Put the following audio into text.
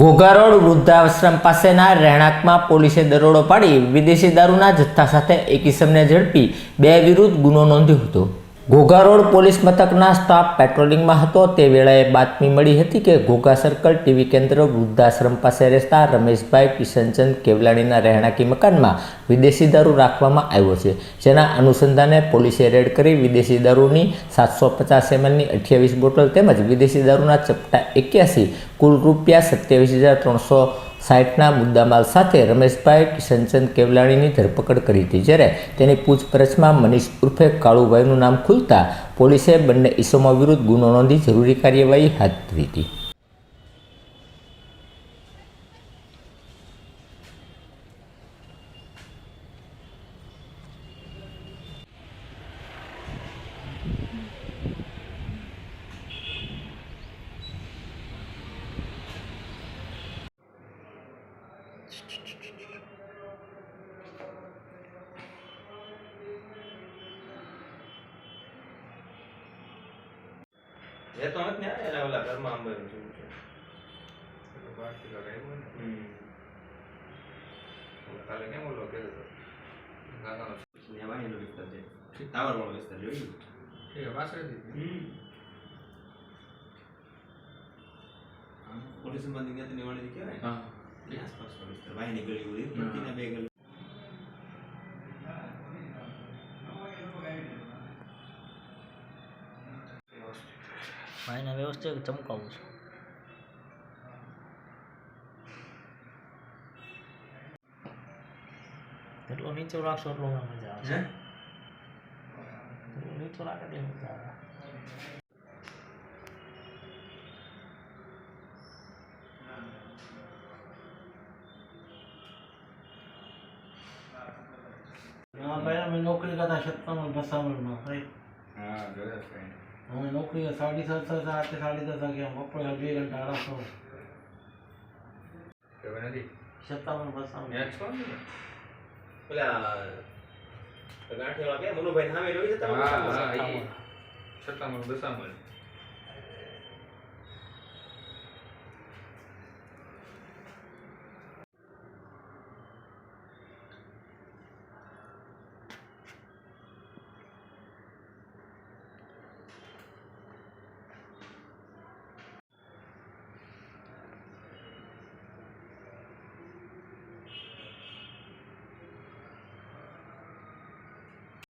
Ghogha road વૃદ્ધાશ્રમ પાસેના રહેણાંકમાં પોલીસે દરોડો પાડી વિદેશી દારૂના જથ્થા સાથે એક ઇસમને ઝડપી બે વિરુદ્ધ ગુનો નોંધ્યો હતો. ઘોઘા રોડ પોલીસ મથકના સ્ટાફ પેટ્રોલિંગમાં હતો. તે વેળાએ બાતમી મળી હતી કે ઘોઘા સર્કલ ટીવી કેન્દ્ર વૃદ્ધાશ્રમ પાસે રહેતા રમેશભાઈ કિશનચંદ કેવલાણીના રહેણાંકી મકાનમાં વિદેશી દારૂ રાખવામાં આવ્યો છે. જેના અનુસંધાને પોલીસે રેડ કરી વિદેશી દારૂની સાતસો પચાસ એમએલની અઠ્યાવીસ બોટલ તેમજ વિદેશી દારૂના ચપટા એક્યાસી કુલ રૂપિયા સત્યાવીસ હજાર ત્રણસો સાઠના મુદ્દામાલ સાથે રમેશભાઈ કિશનચંદ કેવલાણીની ધરપકડ કરી હતી. જ્યારે તેની પૂછપરછમાં મનીષ ઉર્ફે કાળુભાઈનું નામ ખુલતા પોલીસે બંને ઈસમો વિરુદ્ધ ગુનો નોંધી જરૂરી કાર્યવાહી હાથ ધરી હતી. એ તો નથી ને એના ઓલા ઘરમાં અંબાઈ જેવું છે. હમ. ને વાણીનો વિસ્તાર છે. ટાવર વાળો વિસ્તાર જોયું હમ. પોલીસ સંબંધી જ્ઞાતિની વાણી કહેવાય ને. એ વાહીની ગલી બધી પ્રતિના બે ગલી ભાઈને વ્યવસ્થિત ચમકાવું છું એટલો નીચો રાખશો એટલો મજા આવશે એટલો નીચો રાખે એટલે મજા આવે પહેલા મેં નોકરી કરતા સત્તાવન ભસામણમાં ભાઈ. હા અમે નોકરી સાડી સાત સાત સાડી દસ વાગ્યા બપોરે બે ઘંટા આરામ કરો. ખબર નથી? સત્તાવન ભસામણ યાદ છો ને? પેલા ગાંઠીવાળા વાગે મનુભાઈ સામે જોઈ જતા હા, હા, સત્તાવન. બસામણ